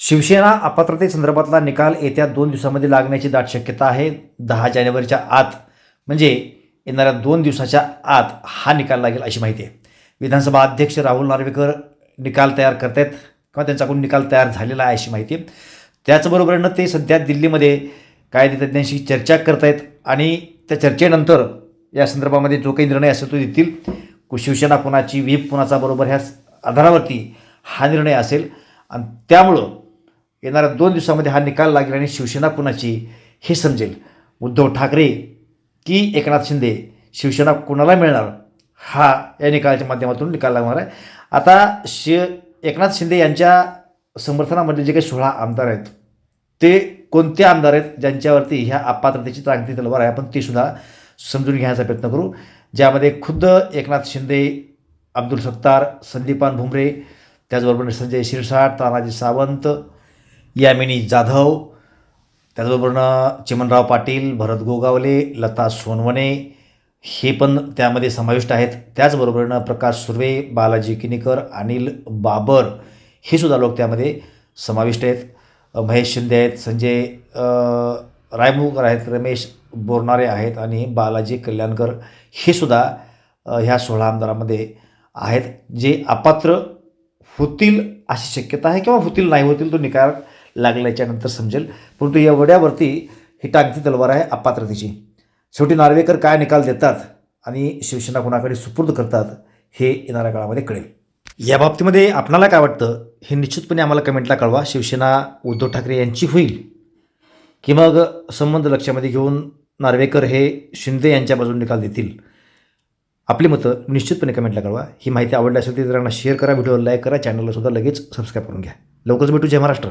शिवसेना अपात्रतेसंदर्भातला निकाल येत्या दोन दिवसामध्ये लागण्याची दाट शक्यता आहे. दहा जानेवारीच्या आत म्हणजे येणाऱ्या दोन दिवसाच्या आत हा निकाल लागेल अशी माहिती आहे. विधानसभा अध्यक्ष राहुल नार्वेकर निकाल तयार करतायत किंवा त्यांच्याकडून निकाल तयार झालेला आहे अशी माहिती आहे. त्याचबरोबरनं ते सध्या दिल्लीमध्ये कायदेतज्ञांशी चर्चा करतायत आणि त्या चर्चेनंतर या संदर्भामध्ये जो काही निर्णय असेल तो देतील. कु- शिवसेना कुणाची व्हीप कुणाचा बरोबर ह्या आधारावरती हा निर्णय असेल. आणि त्यामुळं येणाऱ्या दोन दिवसामध्ये हा निकाल लागेल आणि शिवसेना कुणाची हे समजेल. उद्धव ठाकरे की एकनाथ शिंदे शिवसेना कुणाला मिळणार? हा या निकालाच्या माध्यमातून निकाल लागणार आहे. आता शि एकनाथ शिंदे यांच्या समर्थनामध्ये जे काही सोळा आमदार आहेत ते कोणते आमदार आहेत? ज्यांच्यावरती ह्या अपात्रतेची चांगली तलवार आहे? आपण ती सुद्धा समजून घ्यायचा प्रयत्न करू. ज्यामध्ये खुद्द एकनाथ शिंदे अब्दुल सत्तार संदीपान भुमरे त्याचबरोबर संजय शिरसाट तानाजी सावंत यामिनी जाधव त्याचबरोबरनं चिमनराव पाटील भरत गोगावले लता सोनवणे हे पण त्यामध्ये समाविष्ट आहेत. त्याचबरोबरनं प्रकाश सुर्वे बालाजी किनीकर अनिल बाबर हे सुद्धा लोक त्यामध्ये समाविष्ट आहेत. महेश शिंदे आहेत संजय रायमुकर आहेत रमेश बोरणारे आहेत आणि बालाजी कल्याणकर हे सुद्धा ह्या सोळा आमदारामध्ये आहेत. जे अपात्र होतील अशी शक्यता आहे किंवा होतील नाही होतील तो निकाल लागल्याच्यानंतर समजेल. परंतु एवढ्यावरती ही टांगती तलवार आहे अपात्रतेची. शेवटी नार्वेकर काय निकाल देतात आणि शिवसेना कोणाकडे सुपूर्द करतात हे येणाऱ्या काळामध्ये कळेल. या बाबतीमध्ये आपणाला काय वाटतं? हे निश्चितपणे आम्हाला कमेंटला कळवा. शिवसेना उद्धव ठाकरे यांची होईल. की मग संबंध लक्षामध्ये घेऊन नार्वेकर हे शिंदे यांच्या बाजूने निकाल देतील? आपली मतं निश्चितपणे कमेंटला कळवा. ही माहिती आवडली असेल तर इतरांना शेअर करा व्हिडिओ लाईक करा चॅनलला सुद्धा लगेच सबस्क्राईब करून घ्या. लवकरच भेटू जय महाराष्ट्र.